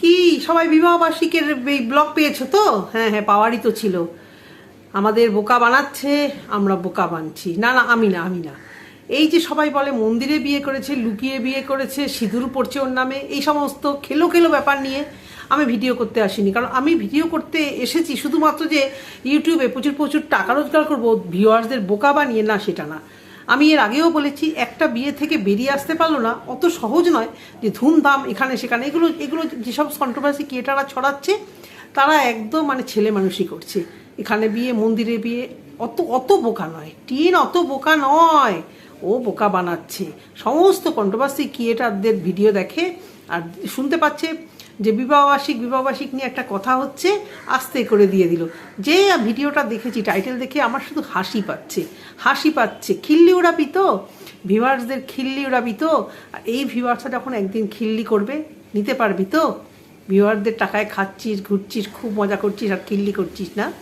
কি, সবাই বিবাহবার্ষিকের এই ব্লগ পেয়েছ তো? হ্যাঁ হ্যাঁ পাওয়ারই তো ছিল। আমাদের বোকা বানাচ্ছে, আমরা বোকা বানছি। না না, আমি না আমি না। এই যে সবাই বলে মন্দিরে বিয়ে করেছে, লুকিয়ে বিয়ে করেছে, সিঁদুর পড়ছে ওর নামে, এই সমস্ত খেলো খেলো ব্যাপার নিয়ে আমি ভিডিও করতে আসিনি। কারণ আমি ভিডিও করতে এসেছি শুধুমাত্র যে ইউটিউবে প্রচুর প্রচুর টাকা রোজগার করব ভিউয়ার্সদের বোকা বানিয়ে, না, সেটা না। আমি এর আগেও বলেছি, একটা বিয়ে থেকে বেরিয়ে আসতে পারল না, অত সহজ নয় যে ধুমধাম এখানে সেখানে। এগুলো এগুলো যেসব কন্ট্রোভার্সি ক্রিয়েটাররা ছড়াচ্ছে, তারা একদম মানে ছেলে মানুষই করছে। এখানে বিয়ে, মন্দিরে বিয়ে, অত অত বোকা নয়। টিন অত বোকা নয়, ও বোকা বানাচ্ছে। সমস্ত কন্ট্রোভার্সি ক্রিয়েটারদের ভিডিও দেখে, আর শুনতে পাচ্ছে যে বিবাহবার্ষিক বিবাহবার্ষিক নিয়ে একটা কথা হচ্ছে, আস্তে করে দিয়ে দিল। যে ভিডিওটা দেখেছি টাইটেল দেখে আমার শুধু হাসি পাচ্ছে হাসি পাচ্ছে। খিল্লি উড়াবি তো? ভিভার্সদের খিল্লি উড়াবি তো? আর এই ভিউয়ার্সটা যখন একদিন খিল্লি করবে, নিতে পারবি তো? ভিউয়ারদের টাকায় খাচ্ছিস, ঘুরছিস, খুব মজা করছিস আর খিল্লি করছিস না?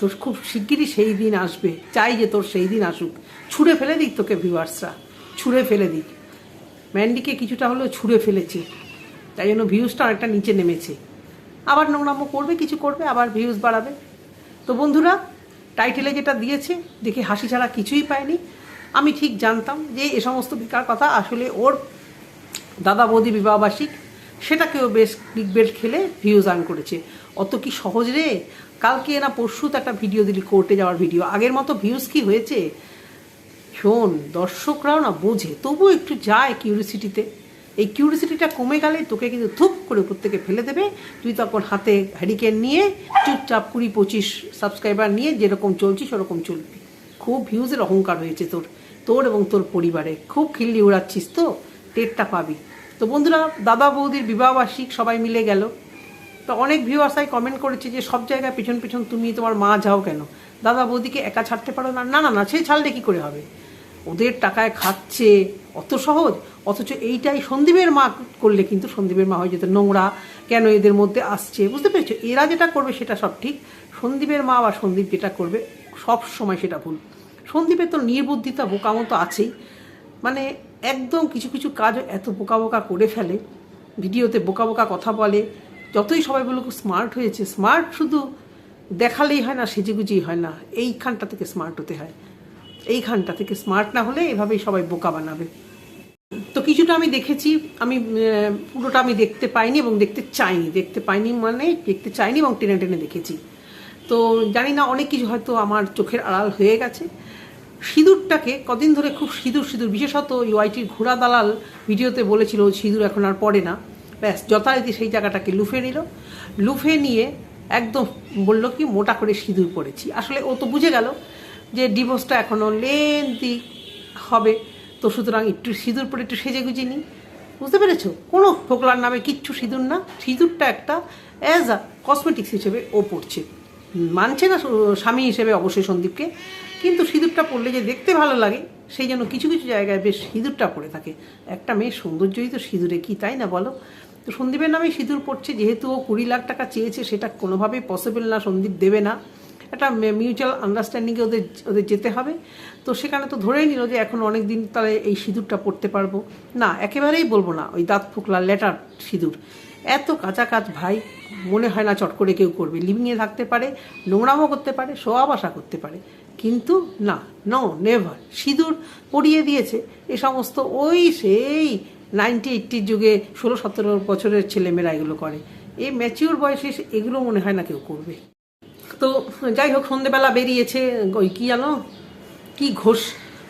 তোর খুব শিগগিরই সেই দিন আসবে। চাই যে তোর সেই দিন আসুক। ছুঁড়ে ফেলে দিক তোকে ভিউয়ার্সরা। ছুঁড়ে ফেলে দিক। ম্যান্ডিকে কিছুটা হলেও ছুঁড়ে ফেলেছে। তাই জন্য ভিউজটা অনেকটা নিচে নেমেছে। আবার নোংরামো করবে, কিছু করবে, আবার ভিউজ বাড়াবে। তো বন্ধুরা টাইটেলে যেটা দিয়েছে, দেখে হাসি ছাড়া কিছুই পায়নি। আমি ঠিক জানতাম যে এ সমস্ত বেকার কথা আসলে ওর দাদা বৌদি বিবাহবার্ষিক, সেটাকেও বেশ ক্লিকবেট খেলে ভিউজ আর্ন করেছে। অত কি সহজ রে? কালকে না পরশু তো একটা ভিডিও দিলি কোর্টে যাওয়ার ভিডিও আগের মতো ভিউজ কি হয়েছে? শোন, দর্শকরাও না বোঝে, তবুও একটু যায় কিউরিসিটিতে এই কিউরিসিটিটা কমে গেলে তোকে কিন্তু থুপ করে উপর থেকে ফেলে দেবে। তুই তখন হাতে হ্যারিকেন নিয়ে চুপচাপ কুড়ি পঁচিশ সাবস্ক্রাইবার নিয়ে যেরকম চলছিস, ওরকম চলবি। খুব ভিউজের অহংকার হয়েছে তোর তোর এবং তোর পরিবারে। খুব খিল্লি উড়াচ্ছিস তো, টেরটা পাবি। তো বন্ধুরা, দাদা বৌদির বিবাহবার্ষিক সবাই মিলে গেল। তো অনেক ভিউয়ার্সাই কমেন্ট করেছে যে, সব জায়গায় পিছন পিছন তুমি, তোমার মা যাও কেন? দাদা বৌদিকে একা ছাড়তে পারো না? না না না, সে ছাড়লে কি করে হবে? ওদের টাকায় খাচ্ছে অত সহজ, অথচ এইটাই সন্দীপের মা করলে কিন্তু সন্দীপের মা হয়ে যেত। নোংরা কেন এদের মধ্যে আসছে? বুঝতে পেরেছ? এরা যেটা করবে সেটা সব ঠিক। সন্দীপের মা বা সন্দীপ যেটা করবে, সব সময় সেটা ভুল। সন্দীপের তো নির্বুদ্ধিতা, বোকামো তো আছেই। মানে একদম কিছু কিছু কাজ এত বোকা বোকা করে ফেলে, ভিডিওতে বোকা বোকা কথা বলে, যতই সবাই বলুক স্মার্ট হয়েছে স্মার্ট শুধু দেখালেই হয় না, সেজেগুজেই হয় না, এইখানটা থেকে স্মার্ট হতে হয়। এইখানটা থেকে স্মার্ট না হলে এভাবেই সবাই বোকা বানাবে। তো কিছুটা আমি দেখেছি, আমি পুরোটা আমি দেখতে পাইনি এবং দেখতে চাইনি। দেখতে পাইনি মানে দেখতে চাইনি এবং টেনে টেনে দেখেছি। তো জানি না, অনেক কিছু হয়তো আমার চোখের আড়াল হয়ে গেছে। সিঁদুরটাকে কদিন ধরে খুব সিঁদুর সিঁদুর, বিশেষত ইউআইটির ঘোড়া দালাল ভিডিওতে বলেছিল সিঁদুর এখন আর পড়ে না। ব্যাস, যথারীতি সেই জায়গাটাকে লুফে নিল। লুফে নিয়ে একদম বলল কি, মোটা করে সিঁদুর পড়েছি। আসলে ও তো বুঝে গেল যে ডিভোর্সটা এখনও লেন্দি হবে, তো সুতরাং একটু সিঁদুর পরে একটু সেজে গুজে নিই। বুঝতে পেরেছ? কোনো ফোকলার নামে কিচ্ছু সিঁদুর না। সিঁদুরটা একটা অ্যাজ আ কসমেটিক্স হিসেবে ও পড়ছে মানছে না স্বামী হিসেবে অবশ্যই সন্দীপকে। কিন্তু সিঁদুরটা পরলে যে দেখতে ভালো লাগে, সেই জন্য কিছু কিছু জায়গায় বেশ সিঁদুরটা পড়ে থাকে। একটা মেয়ে সৌন্দর্যই তো সিঁদুরে, কি তাই না বলো? তো সন্দীপের নামে সিঁদুর পড়ছে যেহেতু ও কুড়ি লাখ টাকা চেয়েছে, সেটা কোনোভাবেই পসিবল না, সন্দীপ দেবে না। একটা মিউচুয়াল আন্ডারস্ট্যান্ডিংয়ে ওদের ওদের যেতে হবে। তো সেখানে তো ধরেই নিল যে এখন অনেক দিন তাহলে এই সিঁদুরটা পড়তে পারব। না, একেবারেই বলব না, ওই দাঁত ফুকলা লেটার সিঁদুর। এত কাঁচা কাজ ভাই, মনে হয় না চট করে কেউ করবে। লিভিংয়ে থাকতে পারে, নোংরামও করতে পারে শোয়া বাসা করতে পারে। কিন্তু না নো নেভার সিঁদুর পরিয়ে দিয়েছে, এ সমস্ত ওই সেই নাইনটি এইটটির যুগে ষোলো সতেরো বছরের ছেলেমেয়েরা এগুলো করে। এই ম্যাচিওর বয়সে এগুলো মনে হয় না কেউ করবে। তো যাই হোক, সন্ধেবেলা বেরিয়েছে, ওই কি জানো? কি ঘোষ,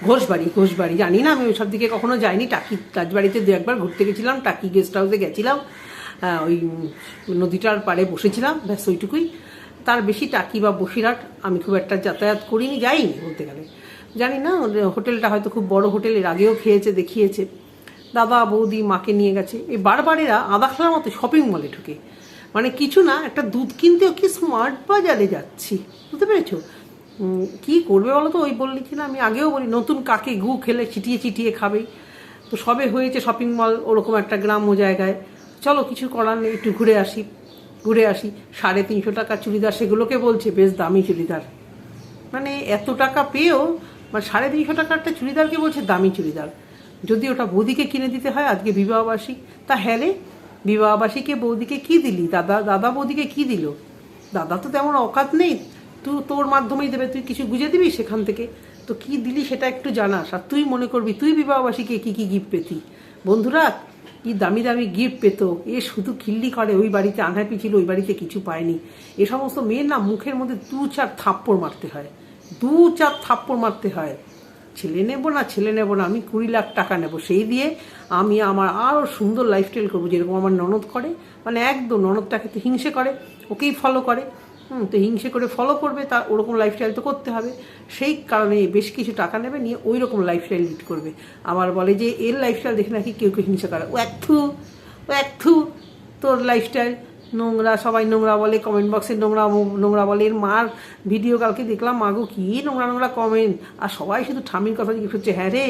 ঘোষবাড়ি ঘোষবাড়ি। জানি না, আমি ওইসব দিকে কখনো যাইনি। টাকি, রাজবাড়িতে দু একবার ঘুরতে গেছিলাম, টাকি গেস্ট হাউসে গেছিলাম। ওই নদীটার পাড়ে বসেছিলাম, ব্যাস ওইটুকুই। তার বেশি টাকি বা বসিরহাট আমি খুব একটা যাতায়াত করিনি, যাইনি বলতে গেলে। জানি না হোটেলটা হয়তো খুব বড় হোটেল, এর আগেও খেয়েছে, দেখিয়েছে। দাদা, বৌদি, মাকে নিয়ে গেছে। এই বারবার এরা আদা খেলার মতো শপিং মলে ঢুকে। মানে কিছু না, একটা দুধ কিনতেও কি স্মার্ট বাজারে যাচ্ছি, বুঝতে পেরেছ? কি করবে বলো তো ওই বললি কি না, আমি আগেও বলি, নতুন কাকে গু খেলে চিটিয়ে চিটিয়ে খাবে। তো সবে হয়েছে শপিং মল ওরকম একটা গ্রাম্য জায়গায়। চলো, কিছু করার নেই, একটু ঘুরে আসি ঘুরে আসি। সাড়ে তিনশো টাকা চুড়িদার সেগুলোকে বলছে, বেশ দামি চুড়িদার। মানে এত টাকা পেয়েও মানে সাড়ে তিনশো টাকার একটা চুড়িদারকে বলছে দামি চুড়িদার। যদি ওটা বৌদিকে কিনে দিতে হয়, আজকে বিবাহবার্ষিক, তা হ্যালে বিবাহবাসীকে বৌদিকে কি দিলি? দাদা দাদা বৌদিকে কি দিল? দাদা তো তেমন অকাত নেই। তুই তোর মাধ্যমেই দেবে, তুই কিছু বুঝে দিবি সেখান থেকে? তো কি দিলি সেটা একটু জানাস। আর তুই মনে করবি, তুই বিবাহবাসীকে কি কি গিফট পেতি? বন্ধুরা, কি দামি দামি গিফট পেত। এ শুধু খিল্লি করে, ওই বাড়িতে আনহ্যাপি ছিল ওই বাড়িতে কিছু পায়নি। এ সমস্ত মেয়ের না মুখের মধ্যে দু চার থাপ্পড় মারতে হয়। দু চার থাপ্পড় মারতে হয়। ছেলে নেব না, ছেলে নেব না, আমি কুড়ি লাখ টাকা নেব। সেই দিয়ে আমি আমার আরও সুন্দর লাইফস্টাইল করব, যেরকম আমার ননদ করে। মানে একদম ননদটাকে তো হিংসে করে, ওকেই ফলো করে। হুম, তো হিংসে করে ফলো করবে, তার ওরকম লাইফস্টাইল তো করতে হবে। সেই কারণে বেশ কিছু টাকা নেবে, নিয়ে ওই রকম লাইফস্টাইল লিড করবে। আমার বলে যে, এর লাইফস্টাইল দেখে নাকি কেউ কেউ হিংসা করে। ও এক থু ও এক থু তোর লাইফস্টাইল নোংরা, সবাই নোংরা বলে কমেন্ট বক্সে নোংরা নোংরা বলে, এর মার ভিডিও কালকে দেখলাম মাগো কি নোংরা নোংরা কমেন্ট আর সবাই শুধু ঠামির কথা জিজ্ঞেস করছে হ্যাঁ রে,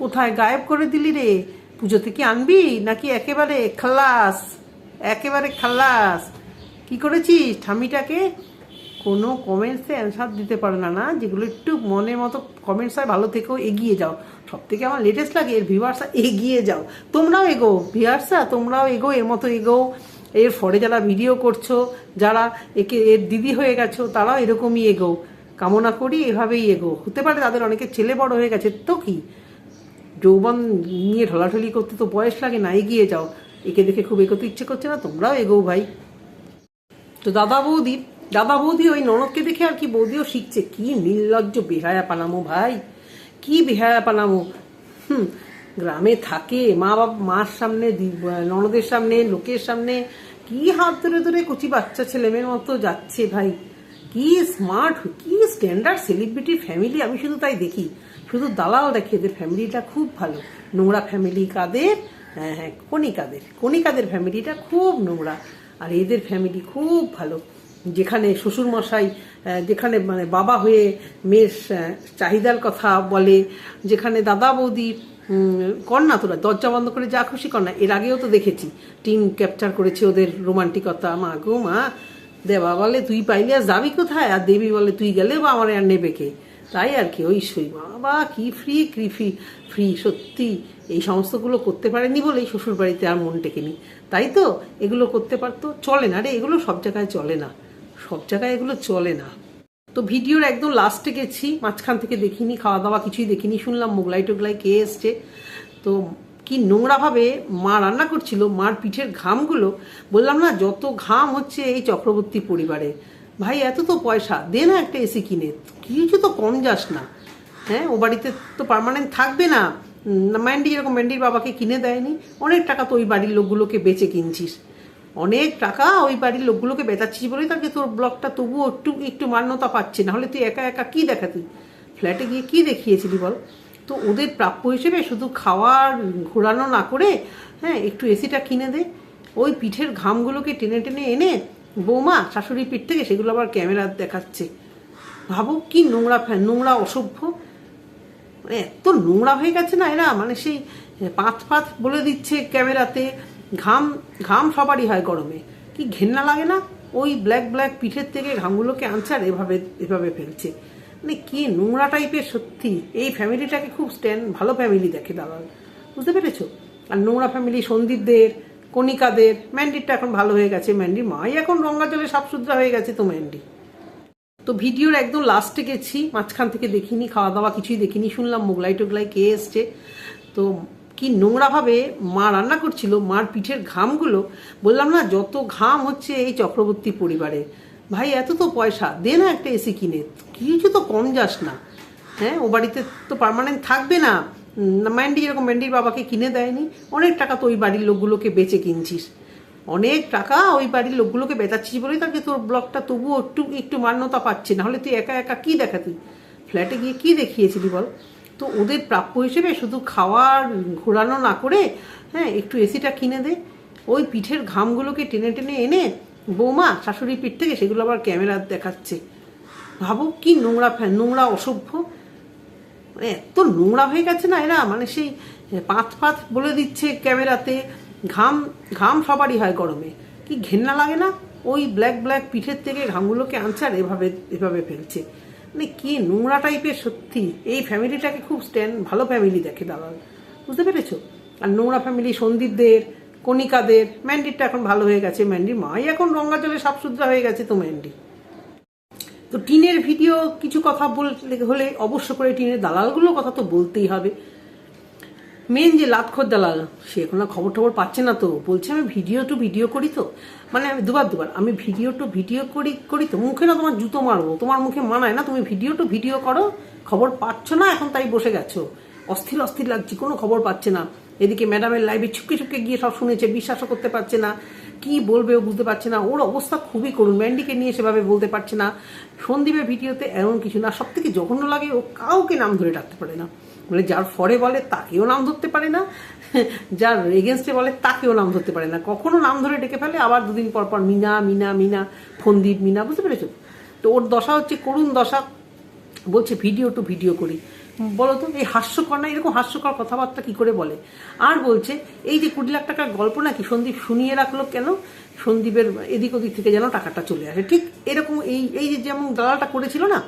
কোথায় গায়েব করে দিলি রে? পুজো থেকে আনবি? নাকি একেবারে খালাস? একেবারে খালাস? কি করেছিস ঠামিটাকে কোনো কমেন্টসে অ্যান্সার দিতে পারে না না? যেগুলো একটু মনের মতো কমেন্টস হয়, ভালো থেকেও এগিয়ে যাও। সব থেকে আমার লেটেস্ট লাগে, এর ভিউয়ার্সা এগিয়ে যাও। তোমরাও এগো ভিউয়ার্সা তোমরাও এগো, এর মতো এগো। এর ফরে যারা ভিডিও করছ, যারা একে, এর দিদি হয়ে গেছো তারাও এরকমই এগো। কামনা করি এভাবেই এগো। হতে পারে তাদের অনেকে ছেলে বড় হয়ে গেছে, তো কি? যৌবন নিয়ে ঢলাঢলি করতে তো বয়স লাগে না, এগিয়ে যাও। একে দেখে খুব এগোতে ইচ্ছে করছে না, তোমরাও এগো ভাই। তো দাদা বৌদি দাদা বৌদি ওই ননদকে দেখে আর কি বৌদিও শিখছে, কি নির্লজ্জ বেহায়া পানামো ভাই, কি বেহায়া পালামো হুম গ্রামে থাকে মা বাবা মার সামনে ননদের সামনে, লোকের সামনে, কি হাত ধরে ধরে কচি বাচ্চা ছেলেমেয়ের মতো যাচ্ছে ভাই? কি স্মার্ট কি স্ট্যান্ডার্ড সেলিব্রিটি ফ্যামিলি আমি শুধু তাই দেখি। শুধু দালাল দেখি এদের ফ্যামিলিটা খুব ভালো। নোংরা ফ্যামিলি কাদের? হ্যাঁ হ্যাঁ কণিকাদের। কণিকাদের ফ্যামিলিটা খুব নোংরা। আর এদের ফ্যামিলি খুব ভালো। যেখানে শ্বশুরমশাই যেখানে মানে বাবা হয়ে মেয়ের চাহিদার কথা বলে, যেখানে দাদা বৌদি কর না তোরা দরজা বন্ধ করে যা খুশি কর না এর আগেও তো দেখেছি। টিম ক্যাপচার করেছে ওদের রোমান্টিকতা। মা গো, মা। দেবা বলে, তুই পাইলে আর যাবি কোথায়? আর দেবী বলে, তুই গেলে বা আমার আর নেবে কে? তাই আর কি, ওই সই। বাবা, কি ফ্রি কি ফ্রি। ফ্রি, সত্যি। এই সমস্তগুলো করতে পারেনি বলেই শ্বশুর বাড়িতে আর মন টেকেনি। তাই তো? এগুলো করতে পারতো? চলে না রে, এগুলো সব জায়গায় চলে না। সব জায়গায় এগুলো চলে না। তো ভিডিওর একদম লাস্টে গেছি, মাঝখান থেকে দেখিনি খাওয়া দাওয়া কিছুই দেখিনি, শুনলাম মোগলাই টোগলাই কে এসছে। তো কি নোংরাভাবে মা রান্না করছিল, মার পিঠের ঘামগুলো, বললাম না, যত ঘাম হচ্ছে এই চক্রবর্তী পরিবারে। ভাই, এত তো পয়সা, দে না একটা এসি কিনে। কিছু তো, কম যাস না। হ্যাঁ ও বাড়িতে তো পার্মানেন্ট থাকবে না। ম্যান্ডি যেরকম ম্যান্ডির বাবাকে কিনে দেয়নি। অনেক টাকা তো ওই বাড়ির লোকগুলোকে বেচে কিনছিস। অনেক টাকা ওই বাড়ির লোকগুলোকে বেচাচ্ছিস বলেই তাকে তোর ব্লগটা তবুও একটু একটু মান্যতা পাচ্ছে। না হলে তুই একা একা কি দেখাতি? ফ্ল্যাটে গিয়ে কি দেখিয়েছিলি বল? তো ওদের প্রাপ্য হিসেবে শুধু খাওয়ার ঘোরানো না করে হ্যাঁ একটু এসিটা কিনে দে। ওই পিঠের ঘামগুলোকে টেনে টেনে এনে বৌমা শাশুড়ি পিঠ থেকে সেগুলো আবার ক্যামেরা দেখাচ্ছে। ভাবো কি নোংরা ফ্যান নোংরা অসভ্য। মানে এত নোংরা হয়ে গেছে না এরা? মানে সেই পাঁচ পাঁচ বলে দিচ্ছে ক্যামেরাতে। ঘাম ঘাম সবারই হয় গরমে। কি ঘেন্না লাগে না? ওই ব্ল্যাক ব্ল্যাক পিঠের থেকে ঘামগুলোকে আনছে এভাবে এভাবে ফেলছে। মানে কি নোংরা টাইপের সত্যি। এই ফ্যামিলিটাকে খুব স্ট্যান্ড ভালো ফ্যামিলি দেখে দালাল। বুঝতে পেরেছ? আর নোংরা ফ্যামিলি সন্দীপদের, কণিকাদের ম্যান্ডিরটা এখন ভালো হয়ে গেছে। ম্যান্ডির মাই এখন গঙ্গা জলে সাফসুদ্রা হয়ে গেছে তো ম্যান্ডি তো ভিডিওর একদম লাস্টে গেছি, মাঝখান থেকে দেখিনি খাওয়া দাওয়া কিছুই দেখিনি, শুনলাম মোগলাই টোগলাই কে এসছে। তো কি নোংরাভাবে মা রান্না করছিল, মার পিঠের ঘামগুলো, বললাম না যত ঘাম হচ্ছে এই চক্রবর্তী পরিবারে। ভাই, এত তো পয়সা, দে না একটা এসি কিনে। কিছু তো কম যাস না। হ্যাঁ ও বাড়িতে তো পার্মানেন্ট থাকবে না। ম্যান্ডি যেরকম ম্যান্ডির বাবাকে কিনে দেয়নি। অনেক টাকা তো ওই বাড়ির লোকগুলোকে বেচে কিনছিস। অনেক টাকা ওই বাড়ির লোকগুলোকে বেচাচ্ছিস বলেই তাকে তোর ব্লগটা তবুও একটু একটু মান্যতা পাচ্ছে। না হলে তুই একা একা কি দেখাতি? ফ্ল্যাটে গিয়ে কি দেখিয়েছিলি বল? তো ওদের প্রাপ্য হিসেবে শুধু খাওয়ার ঘোরানো না করে হ্যাঁ একটু এসিটা কিনে দে। ওই পিঠের ঘামগুলোকে টেনে টেনে এনে বৌমা শাশুড়ি পিঠ থেকে সেগুলো আবার ক্যামেরা দেখাচ্ছে। ভাবো কি নোংরা ফ্যান নোংরা অসভ্য। মানে এত নোংরা হয়ে গেছে না এরা মানে সেই পাঁচ পাঁচ বলে দিচ্ছে ক্যামেরাতে। ঘাম ঘাম সবারই হয় গরমে। কি ঘেন্না লাগে না? ওই ব্ল্যাক ব্ল্যাক পিঠের থেকে ঘামগুলোকে আনছে আর এভাবে এভাবে ফেলছে। মানে কি নোংরা টাইপের সত্যি? এই ফ্যামিলিটাকে খুব স্ট্যান্ড ভালো ফ্যামিলি দেখে দালাল বুঝতে পেরেছ? আর নোংরা ফ্যামিলি সন্দীপদের, কণিকাদের ম্যান্ডিরটা এখন ভালো হয়ে গেছে। ম্যান্ডির মাই এখন রঙ্গা জলে সাফসুদ্রা হয়ে গেছে তো ম্যান্ডি তো টিনের ভিডিও কিছু কথা বলতে হলে অবশ্য করে টিনের দালালগুলো কথা তো বলতেই হবে। মেন যে লাতখর দালাল, সে এখন খবর টবর পাচ্ছে না তো। বলছে, আমি ভিডিও টু ভিডিও করি তো। মানে আমি দুবার দুবার, আমি ভিডিও টু ভিডিও করি করি তো। মুখে না তোমার জুতো মারবো, তোমার মুখে মানায় না, তুমি ভিডিও টু ভিডিও করো, খবর পাচ্ছ না, এখন তাই বসে গেছো। অস্থির অস্থির লাগছে, কোনো খবর পাচ্ছে না। এদিকে ম্যাডামের লাইভে ছুপকে ছুপকে গিয়ে সব শুনেছে, বিশ্বাসও করতে পারছে না। কি বলবে ও বুঝতে পারছে না। ওর অবস্থা খুবই করুন ম্যান্ডিকে নিয়ে সেভাবে বলতে পারছে না। সন্দীপের ভিডিওতে এমন কিছু না সব থেকে জঘন্য লাগে ও কাউকে নাম ধরে ডাকতে পারে না। মানে যার ফরে বলে তাকেও নাম ধরতে পারে না, যার এগেনস্টে বলে তাকেও নাম ধরতে পারে না। কখনো নাম ধরে ডেকে ফেলে, আবার দুদিন পর পর মিনা মিনা মিনা, ফন্দীপ, মিনা, বুঝতে পেরেছ? তো ওর দশা হচ্ছে করুণ দশা। বলছে ভিডিও টু ভিডিও করি। বলো তো এই হাস্যকর না, এরকম হাস্যকর কথাবার্তা কি করে বলে? আর বলছে, এই যে কুড়ি লাখ টাকার গল্প নাকি সন্দীপ শুনিয়ে রাখল কেন? সন্দীপের এদিক ওদিক থেকে যেন টাকাটা চলে আসে। ঠিক এরকম এই এই যেমন দালালটা করেছিল না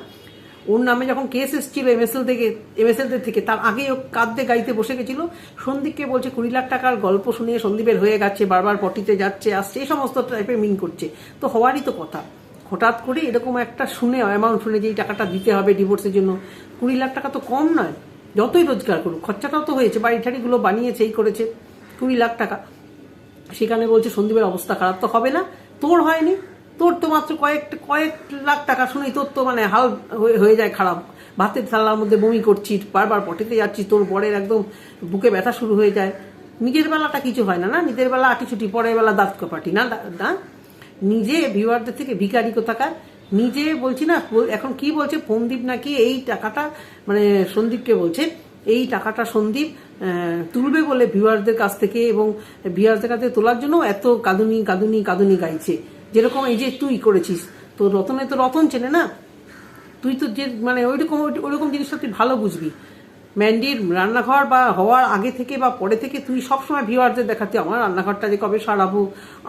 ওর নামে যখন কেস এসেছিল এমএসএল থেকে এমএসএল থেকে, তার আগে ও কাঁদতে গাইতে বসে গেছিল। সন্দীপকে বলছে, কুড়ি লাখ টাকার গল্প শুনিয়ে সন্দীপের হয়ে গেছে, বারবার পটিতে যাচ্ছে, আসছে এই সমস্ত টাইপের মিন করছে। তো হওয়ারই তো কথা। হঠাৎ করে এরকম একটা শুনে অ্যামাউন্ট শুনে যে এই টাকাটা দিতে হবে ডিভোর্সের জন্য, কুড়ি লাখ টাকা তো কম নয়। যতই রোজগার করুক, খরচাটাও তো হয়েছে, বাড়ি ঠাড়িগুলো বানিয়েছে এই করেছে, কুড়ি লাখ টাকা। সেখানে বলছে, সন্দীপের অবস্থা খারাপ তো হবে না, তোর হয়নি। তোর তো মাত্র কয়েক কয়েক লাখ টাকা, শুনেই তোর তো মানে হাল হয়ে- যায় খারাপ। ভাতের থালার মধ্যে বমি করছিস বারবার পটিতে যাচ্ছিস তোর বরের একদম বুকে ব্যথা শুরু হয়ে যায়। নিজের বেলাটা কিছু হয় না না? নিজের বেলা আটি ছুটি, পরের বেলা দাঁত কপাটি, না? না নিজে ভিউয়ারদের থেকে ভিকারি কোথাকার? নিজে বলছি না এখন কি বলছে? ফন্দীপ নাকি এই টাকাটা মানে সন্দীপকে বলছে, এই টাকাটা সন্দীপ তুলবে বলে ভিউয়ারদের কাছ থেকে এবং ভিউয়ারদের কাছে তোলার জন্য এত কাঁদুনি কাঁদুনি কাঁদুনি গাইছে। যেরকম এই যে তুই করেছিস, তো রতনে তো রতন চেনে না? তুই তো যে মানে ওইরকম ওইরকম জিনিসটা তুই ভালো বুঝবি। ম্যান্ডির রান্নাঘর বা হওয়ার আগে থেকে বা পরে থেকে তুই সবসময় ভিউয়ারদের দেখাতে আমার রান্নাঘরটা যে কবে সারাবো?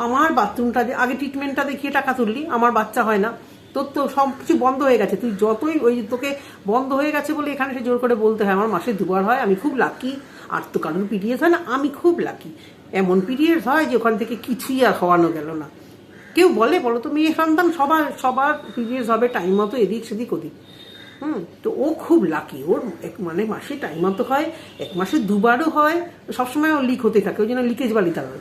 আমার বাথরুমটা যে, আগে ট্রিটমেন্টটা দেখিয়ে টাকা তুললি, আমার বাচ্চা হয় না। তোর তো সব কিছু বন্ধ হয়ে গেছে। তুই যতই ওই তোকে বন্ধ হয়ে গেছে বলে এখানে সে জোর করে বলতে হয়, আমার মাসে দুবার হয়, আমি খুব লাকি আর তো কারণ পিরিয়ড হয় না, আমি খুব লাকি এমন পিরিয়ড হয় যে ওখান থেকে কিছুই আর হওয়ানো গেল না। কেউ বলে, বলো তো, মেয়ে সন্তান সবার সবার পিরিয়ডস হবে টাইম মতো এদিক সেদিক, ওদিক। হুম, তো ও খুব লাকি ওর এক মানে মাসে টাইম মতো হয়, এক মাসে দুবারও হয়, সবসময় ও লিক হতে থাকে, ওই জন্য লিকেজ বালি তালা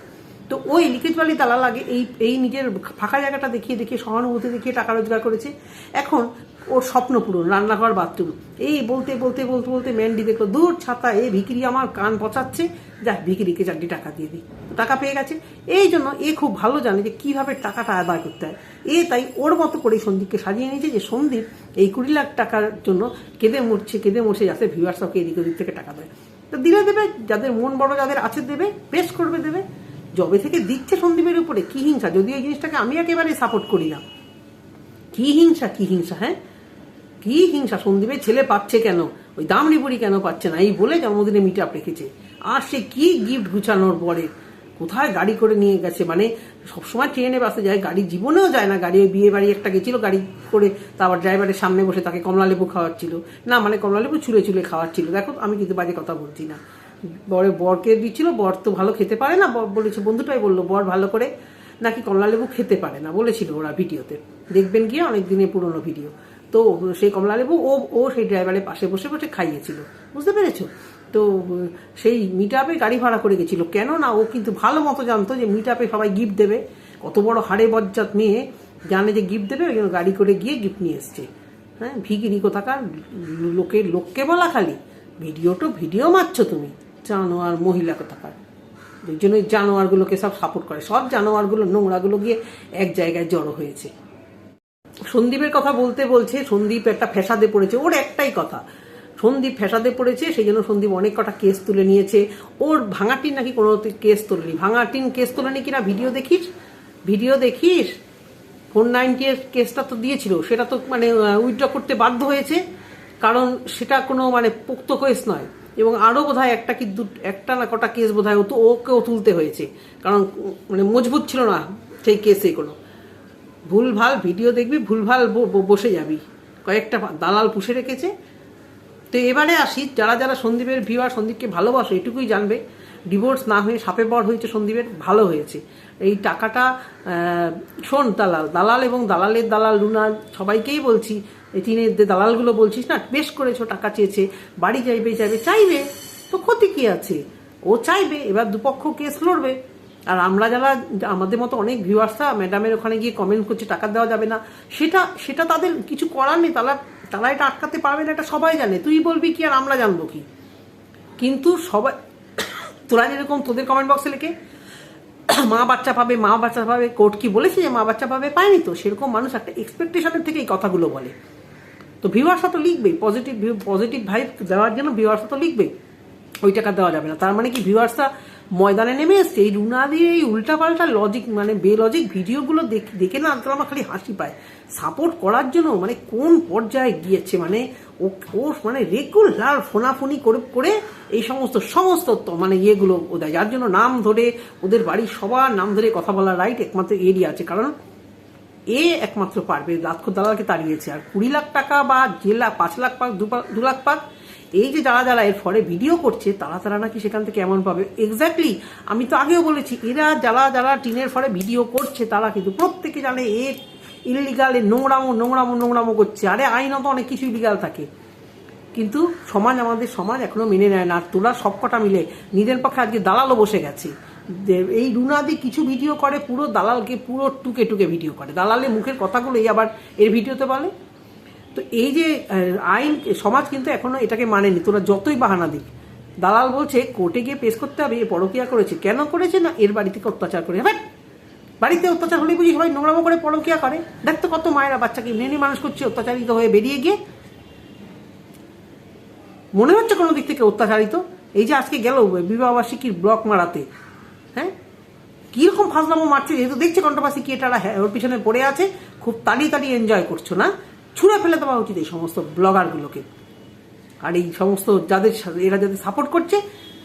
তো ওই লিকেজ বালি তালা লাগে এই এই নিজের ফাঁকা জায়গাটা দেখিয়ে দেখিয়ে, সহানুভূতি দেখিয়ে টাকা রোজগার করেছে। এখন ওর স্বপ্ন পূরণ, রান্নাঘর, বাথরুম। এই বলতে বলতে বলতে বলতে ম্যান্ডি দেখল, দূর ছাতা এ ভিকিরি আমার কান পচাচ্ছে। যাক ভিকিরিকে চারটি টাকা দিয়ে দিই। টাকা পেয়ে গেছে। এই জন্য এ খুব ভালো জানে যে কীভাবে টাকাটা আদায় করতে হয়। এ তাই ওর মতো করেই সন্দীপকে সাজিয়ে নিয়েছে যে সন্দীপ এই কুড়ি লাখ টাকার জন্য কেঁদে মরছে কেঁদে মরছে যাতে ভিউয়ার্স ওকে এদিক ওদিক থেকে টাকা দেয়। তো দিলে দেবে, যাদের মন বড়, যাদের আছে দেবে বেশ করবে দেবে। জবে থেকে দিচ্ছে সন্দীপের উপরে, কি হিংসা? যদিও এই জিনিসটাকে আমি একেবারে সাপোর্ট করি না। কি হিংসা কি হিংসা হ্যাঁ? কি হিংসা সন্দীপের ছেলে পাচ্ছে কেন? ওই দামড়ি বুড়ি কেন পাচ্ছে না? এই বলে জন্মদিনে মিট আপ রেখেছে। আর সে কি গিফট গুছানোর পরে? কোথায় গাড়ি করে নিয়ে গেছে? মানে সবসময় ট্রেনে, বাসে যায়, গাড়ি জীবনেও যায় না। গাড়ি ওই বিয়ে বাড়ি একটা গেছিল, গাড়ি করে তারপর ড্রাইভারের সামনে বসে তাকে কমলা লেবু খাওয়াচ্ছিল। না মানে কমলা লেবু চুলে চুলে খাওয়াচ্ছিল। দেখো, আমি কিন্তু বাজে কথা বলছি না। বরে বরকে দিচ্ছিল, বর তো ভালো খেতে পারে না, বর বলেছে, বন্ধুটাই বলল, বর ভালো করে নাকি কমলা লেবু খেতে পারে না? বলেছিল ওরা ভিডিওতে। দেখবেন গিয়ে অনেক দিনের পুরনো ভিডিও। তো সেই কমলা লেবু, ও ও সেই ড্রাইভারের পাশে বসে বসে খাইয়েছিল। বুঝতে পেরেছ? তো সেই মিট আপে গাড়ি ভাড়া করে গেছিল। কেন না ও কিন্তু ভালো মতো জানতো যে মিট আপে সবাই গিফট দেবে। কত বড় হাড়ে বজ্জাত মেয়ে জানে যে গিফট দেবে, ওই জন্য গাড়ি করে গিয়ে গিফট নিয়ে এসছে। হ্যাঁ ভিকিরি কোথাকার? লোকের লোককে বলা খালি। ভিডিও তো ভিডিও মারছো তুমি, জানোয়ার, মহিলা কোথাকার? ওই জন্য জানোয়ারগুলোকে সব সাপোর্ট করে। সব জানোয়ারগুলো, নোংরাগুলো গিয়ে এক জায়গায় জড়ো হয়েছে। সন্দীপের কথা বলতে বলছে, সন্দীপ একটা ফ্যাসাদে পড়েছে, ওর একটাই কথা। সন্দীপ ফ্যাসাদে পড়েছে, সেই জন্য সন্দীপ অনেক কটা কেস তুলে নিয়েছে। ওর ভাঙাটিন নাকি কোনো কেস তোলেনি। ভাঙাটিন কেস তোলেনি কিনা ভিডিও দেখিস? ভিডিও দেখিস? ফোর নাইনটি এর কেসটা তো দিয়েছিল, সেটা তো মানে উইথড্র করতে বাধ্য হয়েছে, কারণ সেটা কোনো মানে পোক্ত কেস নয়। এবং আরও বোধহয় একটা কি দু, একটা না কটা কেস বোধহয় ও তো ওকেও তুলতে হয়েছে। কারণ মানে মজবুত ছিল না সেই কেসে কোনো। ভুলভাল ভিডিও দেখবি, ভুলভাল বসে যাবি। কয়েকটা দালাল পুষে রেখেছে। তো এবারে আসি, যারা যারা সন্দীপের ভিউয়ার সন্দীপকে ভালোবাসো, এটুকুই জানবে। ডিভোর্স না হয়ে সাপে বর হয়েছে সন্দীপের, ভালো হয়েছে। এই টাকাটা শোন দালাল দালাল এবং দালালের দালাল লুনা সবাইকেই বলছি, এই টিনের যে দালালগুলো বলছিস না, বেশ করেছ, টাকা চেয়েছে, বাড়ি চাইবে যাবে চাইবে, তো ক্ষতি কি আছে? ও চাইবে, এবার দুপক্ষ কেস লড়বে। আর আমরা যারা আমাদের মতো অনেক ভিউয়ার্সরা ম্যাডামের ওখানে গিয়ে কমেন্ট করছে, টাকা দেওয়া যাবে না, সেটা সেটা তাদের কিছু করার নেই, তারা তারা এটা আটকাতে পারবে না, এটা সবাই জানে। তুই বলবি কি আর আমরা জানব কি? কিন্তু সবাই, তোরা যেরকম তোদের কমেন্ট বক্সে লিখে, মা বাচ্চা পাবে, মা বাচ্চা পাবে, কোর্ট কি বলেছে যে মা বাচ্চা পাবে, পায়নি তো। সেরকম মানুষ একটা এক্সপেকটেশনের থেকে এই কথাগুলো বলে। তো ভিউয়ার্সরা তো লিখবে পজিটিভ পজিটিভ ভাইব দেওয়ার জন্য ভিউয়ার্সরা তো লিখবে ওই টাকা দেওয়া যাবে না। তার মানে কি ভিউয়ার্সরা ময়দানে নেমে এসছে, এই রুনা দিয়ে এই উল্টাপাল্টা লজিক মানে বেলজিক ভিডিওগুলো দেখে দেখে না আজকাল আমার খালি হাসি পায়। সাপোর্ট করার জন্য মানে কোন পর্যায়ে গিয়েছে? মানে ও ও মানে রেগুলার ফোনাফোনি করে করে এই সমস্ত সমস্ত মানে ইয়েগুলো ও দেয়। যার জন্য নাম ধরে ওদের বাড়ির সবার নাম ধরে কথা বলার রাইট একমাত্র এরই আছে। কারণ এ একমাত্র পারবে লাক্ষো দালালকে তাড়িয়েছে। আর কুড়ি লাখ টাকা বা যে লাখ, পাঁচ লাখ পাক দু লাখ পাক এই যে যারা যারা এর ফলে ভিডিও করছে, তারা তারা নাকি সেখান থেকে এমন পাবে। এক্স্যাক্টলি আমি তো আগেও বলেছি, এরা যারা যারা টিনের ফলে ভিডিও করছে, তারা কিন্তু প্রত্যেকে জানে এ ইলিগাল নোংরামো নোংরামো নোংরামো করছে। আরে আইনত অনেক কিছু ইলিগাল থাকে। কিন্তু সমাজ, আমাদের সমাজ এখনও মেনে নেয় না। তোরা সবকটা মিলে নিজের পক্ষে আজকে দালালও বসে গেছে। এই রুনাদি কিছু ভিডিও করে, পুরো দালালকে পুরো টুকে টুকে ভিডিও করে। দালালের মুখের কথাগুলো এই আবার এর ভিডিওতে বলে। তো এই যে আইন, সমাজ কিন্তু এখনও এটাকে মানেনি। তোরা যতই বাহানা দিক। দালাল বলছে, কোর্টে গিয়ে পেশ করতে হবে, এ পরকিয়া করেছে। কেন করেছে না? এর বাড়ি থেকে অত্যাচার করে? হ্যাঁ বাড়িতে অত্যাচার হলে বুঝি সবাই নোংরামো করে পরকিয়া করে। দেখতো কত মায়েরা বাচ্চাকে এমনি মানুষ করছে, অত্যাচারিত হয়ে বেরিয়ে গিয়ে। মনে হচ্ছে কোনো দিক থেকে অত্যাচারিত? এই যে আজকে গেল বিবাহবার্ষিকীর ব্লক মারাতে। হ্যাঁ? কীরকম ফাজলামো মারছে, যেহেতু দেখছে কণ্ঠবাসী কি এটা ওর পিছনে পড়ে আছে, খুব তাড়িয়ে তাড়িয়ে এনজয় করছ, না? ছুঁড়ে ফেলে দেওয়া উচিত এই সমস্ত ব্লগারগুলোকে। আর এই সমস্ত যাদের এরা যাদের সাপোর্ট করছে,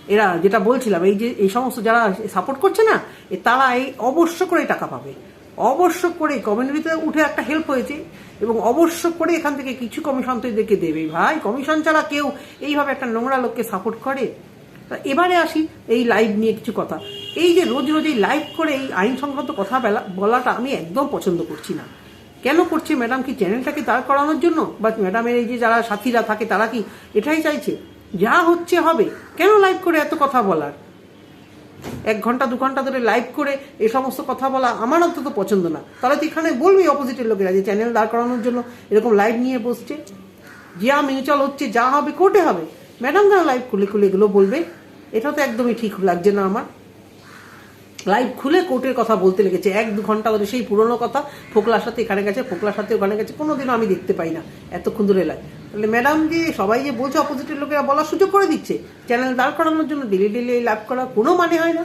এরা যেটা বলছিলাম, এই যে, এই সমস্ত যারা সাপোর্ট করছে না তারা এই অবশ্য করে টাকা পাবে। অবশ্য করে কমিউনিটিতে উঠে একটা হেল্প হয়েছে এবং অবশ্য করে এখান থেকে কিছু কমিশন তো এদেরকে দেবে ভাই কমিশন ছাড়া কেউ এইভাবে একটা নোংরা লোককে সাপোর্ট করে? তা এবারে আসি এই লাইভ নিয়ে কিছু কথা। এই যে রোজ রোজ এই লাইভ করে এই আইন সংক্রান্ত কথা বেলা- বলাটা আমি একদম পছন্দ করছি না। কেন করছে ম্যাডাম কি চ্যানেলটাকে দাঁড় করানোর জন্য? বা ম্যাডামের এই যে যারা সাথীরা থাকে, তারা কি এটাই চাইছে? যা হচ্ছে হবে। কেন লাইভ করে এত কথা বলার? এক ঘণ্টা, দু ঘণ্টা ধরে লাইভ করে এই সমস্ত কথা বলা আমার অন্তত পছন্দ না। তাহলে তো এখানে বলবি অপোজিটের লোকেরা যে চ্যানেল দাঁড় করানোর জন্য এরকম লাইভ নিয়ে বসছে। যা মিউচুয়াল হচ্ছে, যা হবে, কোর্টে হবে। ম্যাডাম কেন লাইভ খুলে খুলে এগুলো বলবে? এটা তো একদমই ঠিক লাগছে না আমার। লাইভ খুলে কোর্টের কথা বলতে লেগেছে। এক দু ঘণ্টা ধরে সেই পুরনো কথা ফোকলার সাথে এখানে গেছে, ফোকলার সাথে ওখানে গেছে, কোনোদিনও আমি দেখতে পাই না এতক্ষণ ধরে লাইভ তাহলে ম্যাডাম যে সবাই যে বলছে অপোজিটের লোকেরা বলার সুযোগ করে দিচ্ছে। চ্যানেল দাঁড় করানোর জন্য ডেলি ডেলি লাইভ করা কোনো মানে হয় না।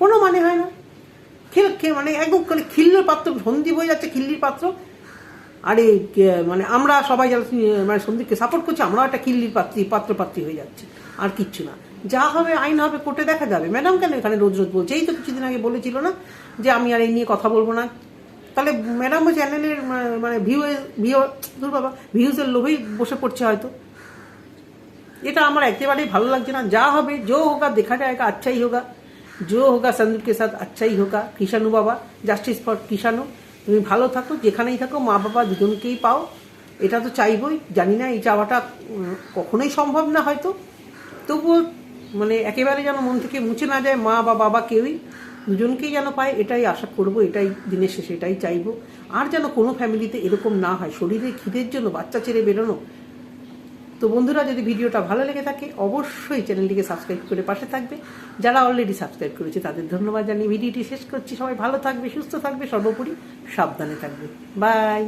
কোনো মানে হয় না। খেল মানে একদম মানে খিল্লির পাত্র, সন্দীপ হয়ে যাচ্ছে খিল্লির পাত্র। আরে মানে আমরা সবাই যারা মানে সন্দীপকে সাপোর্ট করছি, আমরাও একটা কিল্লির পাত্রী পাত্র পাত্রী হয়ে যাচ্ছি। আর কিচ্ছু না। যা হবে আইন হবে, কোর্টে দেখা যাবে। ম্যাডাম কেন এখানে রোজ রোজ বলছে? এই তো কিছুদিন আগে বলেছিল না যে আমি আর এই নিয়ে কথা বলব না। তাহলে ম্যাডামও চ্যানেলের মানে ভিউ ভিউ বাবা ভিউজের লোভেই বসে পড়ছে হয়তো। এটা আমার একেবারেই ভালো লাগছে না। যা হবে জো হোকা দেখা যায় আচ্ছাই হোগা। জো হোগা সন্দীপকে সাথ, আচ্ছাই হোকা কিষানু বাবা জাস্টিস ফর কিষানু তুমি ভালো থাকো, যেখানেই থাকো, মা বাবা দুজনকেই পাও। এটা তো চাইবই। জানি না এই চাওয়াটা কখনোই সম্ভব না হয়তো। তবুও মানে একেবারে যেন মন থেকে মুছে না যায়, মা বা বাবা কেউই দুজনকেই যেন পায়, এটাই আশা করব, এটাই দিনের শেষে এটাই চাইব। আর যেন কোনো ফ্যামিলিতে এরকম না হয়, শরীরে খিদের জন্য বাচ্চা ছেড়ে বেরোনো। তো বন্ধুরা, যদি ভিডিওটা ভালো লেগে থাকে, অবশ্যই চ্যানেলটিকে সাবস্ক্রাইব করে পাশে থাকবে। যারা অলরেডি সাবস্ক্রাইব করেছে, তাদের ধন্যবাদ জানিয়ে ভিডিওটি শেষ করছি। সবাই ভালো থাকবে, সুস্থ থাকবে, সর্বোপরি সাবধানে থাকবে। বাই